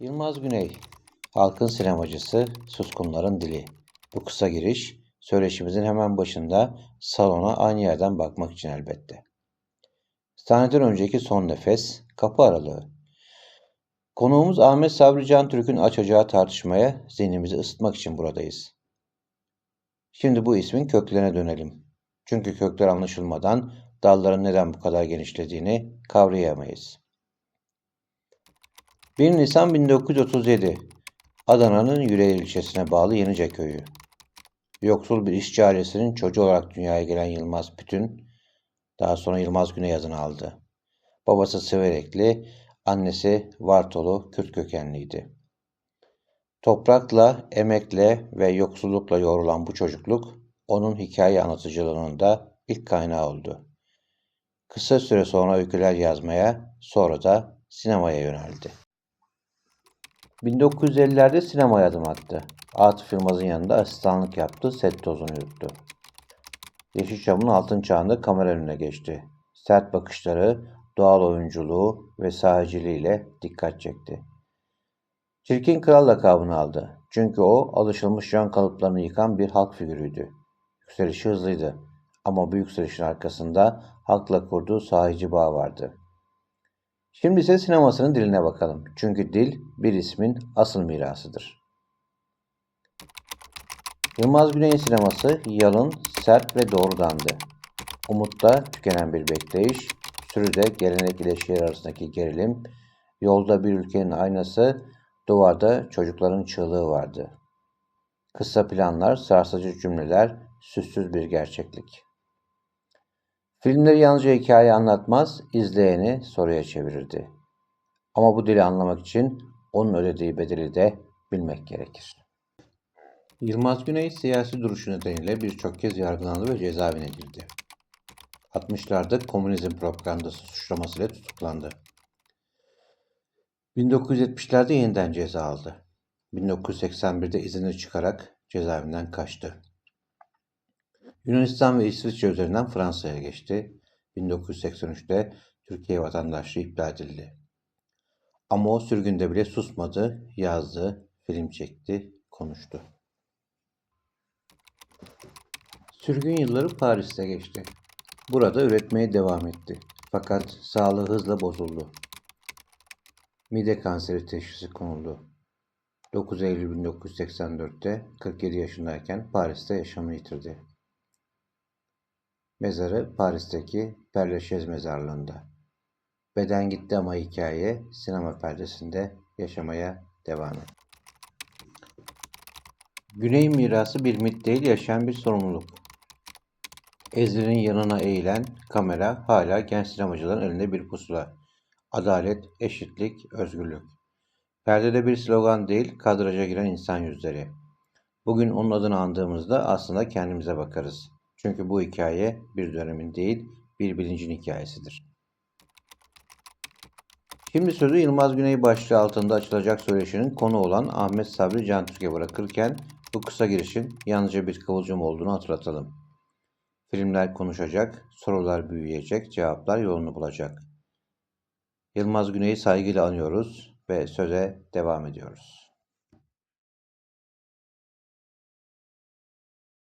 Yılmaz Güney, halkın sinemacısı, suskunların dili. Bu kısa giriş, söyleşimizin hemen başında salona aynı yerden bakmak için elbette. Sahneden önceki son nefes, kapı aralığı. Konuğumuz Ahmet Sabri Can Türk'ün açacağı tartışmaya zihnimizi ısıtmak için buradayız. Şimdi bu ismin köklerine dönelim. Çünkü kökler anlaşılmadan dalların neden bu kadar genişlediğini kavrayamayız. 1 Nisan 1937 Adana'nın Yüreğir ilçesine bağlı Yenice köyü. Yoksul bir işçi ailesinin çocuğu olarak dünyaya gelen Yılmaz Pütün, daha sonra Yılmaz Güney adını aldı. Babası Siverekli, annesi Vartolu Kürt kökenliydi. Toprakla, emekle ve yoksullukla yoğrulan bu çocukluk, onun hikaye anlatıcılığının da ilk kaynağı oldu. Kısa süre sonra öyküler yazmaya, sonra da sinemaya yöneldi. 1950'lerde sinemaya adım attı. Atıf Yılmaz'ın yanında asistanlık yaptı, set tozunu yuttu. Yeşilçam'ın altın çağında kamera önüne geçti. Sert bakışları, doğal oyunculuğu ve sahiciliğiyle dikkat çekti. Çirkin Kral lakabını aldı. Çünkü o alışılmış yan kalıplarını yıkan bir halk figürüydü. Yükselişi hızlıydı. Ama bu yükselişin arkasında halkla kurduğu sahici bağ vardı. Şimdi ise sinemasının diline bakalım. Çünkü dil bir ismin asıl mirasıdır. Yılmaz Güney'in sineması yalın, sert ve doğrudandı. Umutta tükenen bir bekleyiş, sürüde gelenek ile şehir arasındaki gerilim, yolda bir ülkenin aynası, duvarda çocukların çığlığı vardı. Kısa planlar, sarsıcı cümleler, süssüz bir gerçeklik. Filmleri yalnızca hikaye anlatmaz, izleyeni soruya çevirirdi. Ama bu dili anlamak için onun ödediği bedeli de bilmek gerekir. Yılmaz Güney siyasi duruşu nedeniyle birçok kez yargılandı ve cezaevine girdi. 60'larda komünizm propagandası suçlamasıyla tutuklandı. 1970'lerde yeniden ceza aldı. 1981'de izinli çıkarak cezaevinden kaçtı. Yunanistan ve İsviçre üzerinden Fransa'ya geçti. 1983'te Türkiye vatandaşlığı iptal edildi. Ama o sürgünde bile susmadı, yazdı, film çekti, konuştu. Sürgün yılları Paris'te geçti. Burada üretmeye devam etti. Fakat sağlığı hızla bozuldu. Mide kanseri teşhisi konuldu. 9 Eylül 1984'te 47 yaşındayken Paris'te yaşamını yitirdi. Mezarı Paris'teki Père Lachaise mezarlığında. Beden gitti ama hikaye sinema perdesinde yaşamaya devam etti. Güney mirası bir mit değil yaşayan bir sorumluluk. Ezri'nin yanına eğilen kamera hala genç sinemacıların elinde bir pusula. Adalet, eşitlik, özgürlük. Perdede bir slogan değil, kadraja giren insan yüzleri. Bugün onun adını andığımızda aslında kendimize bakarız. Çünkü bu hikaye bir dönemin değil, bir bilincin hikayesidir. Şimdi sözü Yılmaz Güney başlığı altında açılacak söyleşinin konu olan Ahmet Sabri Can Türk'e bırakırken bu kısa girişin yalnızca bir kıvılcım olduğunu hatırlatalım. Filmler konuşacak, sorular büyüyecek, cevaplar yolunu bulacak. Yılmaz Güney'i saygıyla anıyoruz ve söze devam ediyoruz.